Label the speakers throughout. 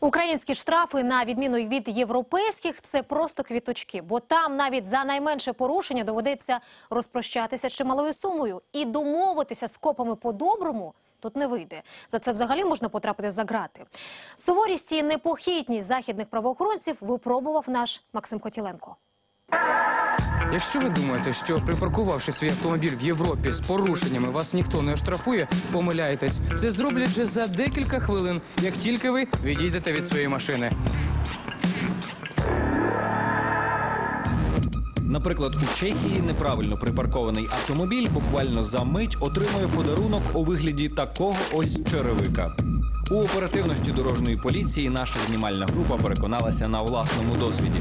Speaker 1: Українські штрафи, на відміну від європейських, це просто квіточки, бо там навіть за найменше порушення доведеться розпрощатися чималою сумою і домовитися з копами по-доброму. Тут не вийде. За це взагалі можна потрапити за грати. Суворість і непохитність західних правоохоронців випробував наш Максим Котіленко.
Speaker 2: Якщо ви думаєте, що припаркувавши свій автомобіль в Європі з порушеннями вас ніхто не оштрафує, помиляєтесь. Це зроблять вже за декілька хвилин, як тільки ви відійдете від своєї машини.
Speaker 3: Наприклад, у Чехії неправильно припаркований автомобіль буквально за мить отримує подарунок у вигляді такого ось черевика. У оперативності дорожньої поліції наша знімальна група переконалася на власному досвіді.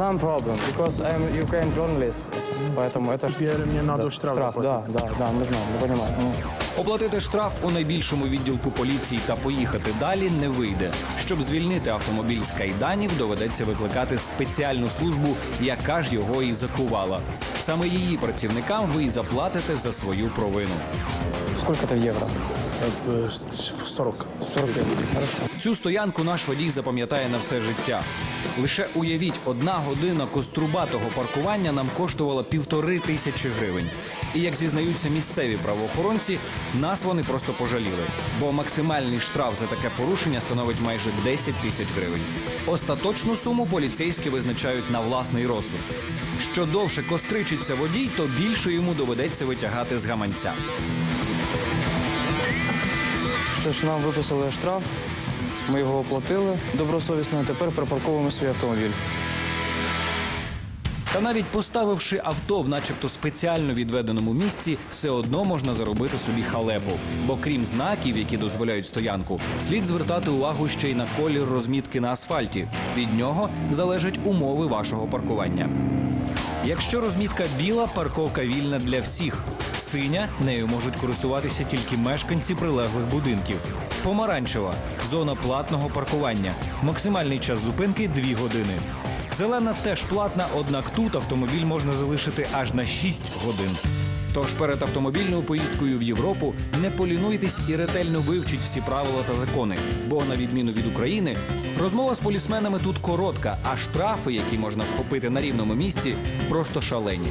Speaker 2: Some problem, because I'm Ukraine journalist, поэтому это ж-
Speaker 4: Теперь мне надо
Speaker 2: да,
Speaker 4: штраф
Speaker 2: штраф, да, да, да, мы знаем, мы понимаем. Ну,
Speaker 3: Оплатити штраф у найбільшому відділку поліції та поїхати далі не вийде. Щоб звільнити автомобіль з кайданів, доведеться викликати спеціальну службу, яка ж його і закувала. Саме її працівникам ви і заплатите за свою провину.
Speaker 2: Сколько это в евро?
Speaker 4: Э, с- с- 40.
Speaker 2: Хорошо.
Speaker 3: Цю стоянку наш водій запам'ятає на все життя. Лише уявіть, одна година кострубатого паркування нам коштувала півтори тисячі гривень. І як зізнаються місцеві правоохоронці, нас вони просто пожаліли, бо максимальний штраф за таке порушення становить майже 10 тисяч гривень. Остаточну суму поліцейські визначають на власний розсуд. Що довше костричиться водій, то більше йому доведеться витягати з гаманця.
Speaker 2: Що ж, нам виписали штраф, ми його оплатили добросовісно, тепер припарковуємо свій автомобіль.
Speaker 3: Та навіть поставивши авто в начебто спеціально відведеному місці, все одно можна заробити собі халепу. Бо крім знаків, які дозволяють стоянку, слід звертати увагу ще й на колір розмітки на асфальті. Від нього залежать умови вашого паркування. Якщо розмітка біла, парковка вільна для всіх. Синя нею можуть користуватися тільки мешканці прилеглих будинків. Помаранчева зона платного паркування. Максимальний час зупинки 2 години. Зелена теж платна, однак тут автомобіль можна залишити аж на 6 годин. Тож перед автомобільною поїздкою в Європу не полінуйтесь і ретельно вивчіть всі правила та закони. Бо, на відміну від України, розмова з полісменами тут коротка, а штрафи, які можна вхопити на рівному місці, просто шалені.